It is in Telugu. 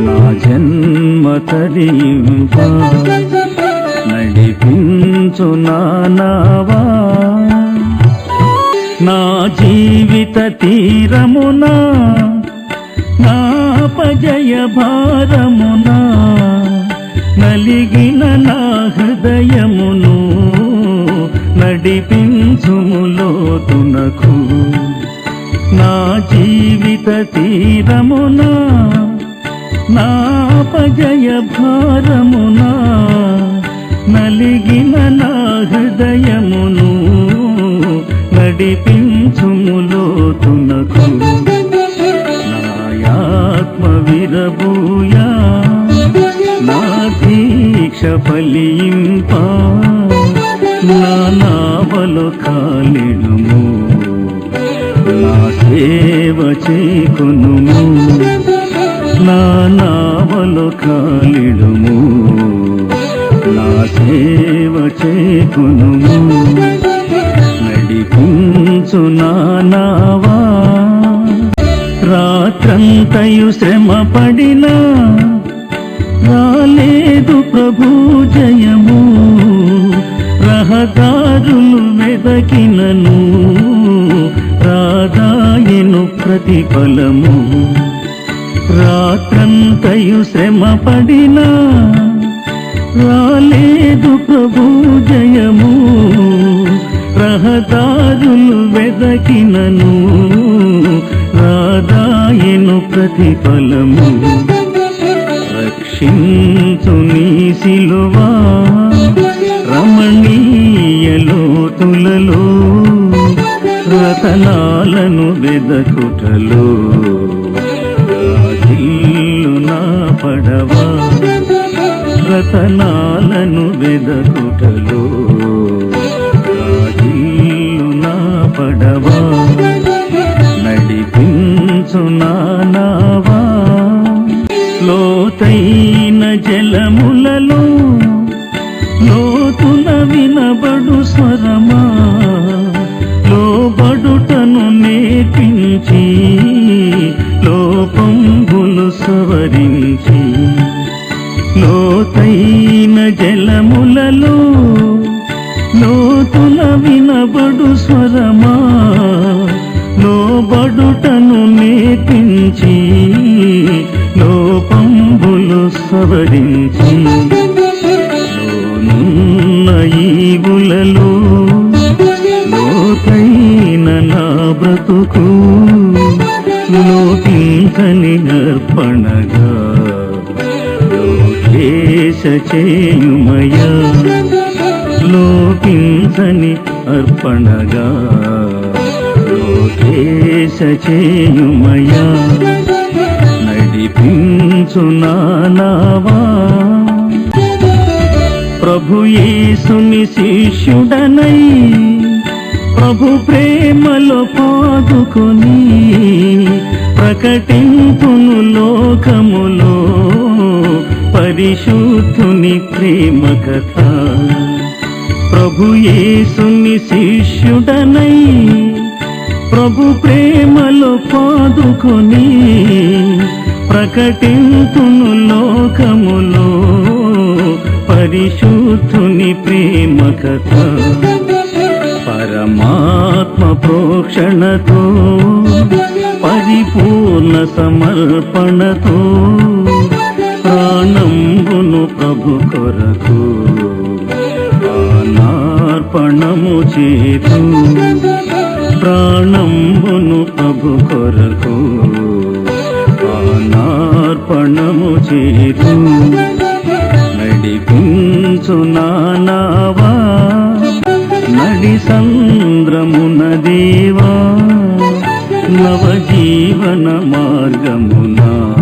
నా జన్మ తరింప నడిపించు నానావా నా జీవిత తీరమునా నా పజయ భారమునా నలిగిన నా హృదయమును నడిపించుములోతునకు నా జీవిత తీరమునా నాపజయ భారమునా నలిగిన నా హృదయమును నడిపించుములోతునకు నాయాత్మ విరబూయా నా దీక్ష ఫలింప. నా నావలు కాలిడుము నా సేవ చేకొనుము. నా నావలు కాలిడుము. నా సేవ చేకొనుము. నడిపించు నా నావా. రాత్రంతయు శ్రమ పడినా రాలేదు ప్రభు జయము. రహదారులు వెదకినను. రాదాయను ప్రతిఫలము. రాలేదు ప్రభు జయము రహదారులు వెదకినను రాదాయను ప్రతిఫలము. రక్షించు నీ సిలువా రమణీయ లోతులలో రతనాలను వెదకుటలో. రాజిల్లు నా పడవా రతనాలను వెదకుటలో రాజిల్లు నా పడవా నడిపించు నావా? లోతైన జలములలో లోతున వినబడు స్వరమా? లోబడుటను నేర్పించి లోపంబులు సవరించి లోతైన లోతుల వినబడు స్వరమా? లోబడుటను నేర్పించి లోపంబులు సవరించి లోనున్న ఈవులలో లోతైన నా బ్రతుకు లోపించని అర్పణగా లోకేశ చేయుమయా? లోపించని అర్పణగా? లోకేశ చేయుమయా? నడిపించు నానావా? ప్రభు యేసుని శిష్యుడనై ప్రభు ప్రేమలో పాదుకొని ప్రకటింపును లోకములో పరిశుద్ధుని ప్రేమ కథ ప్రభు యేసుని శిష్యుడనై ప్రభు ప్రేమలో పాదుకొని ప్రకటింతును లోకములో పరిశుద్ధుని ప్రేమ కథ పరమాత్మ ప్రోక్షణతో పరిపూర్ణ సమర్పణతో ప్రభు కొరకు ప్రాణార్పణము చేతు. ప్రాణమును ప్రభు కొరకు ప్రాణార్పణము చేతు. నడిపించు నానావా నడి సంద్రమున దేవా నవజీవన మార్గమునా.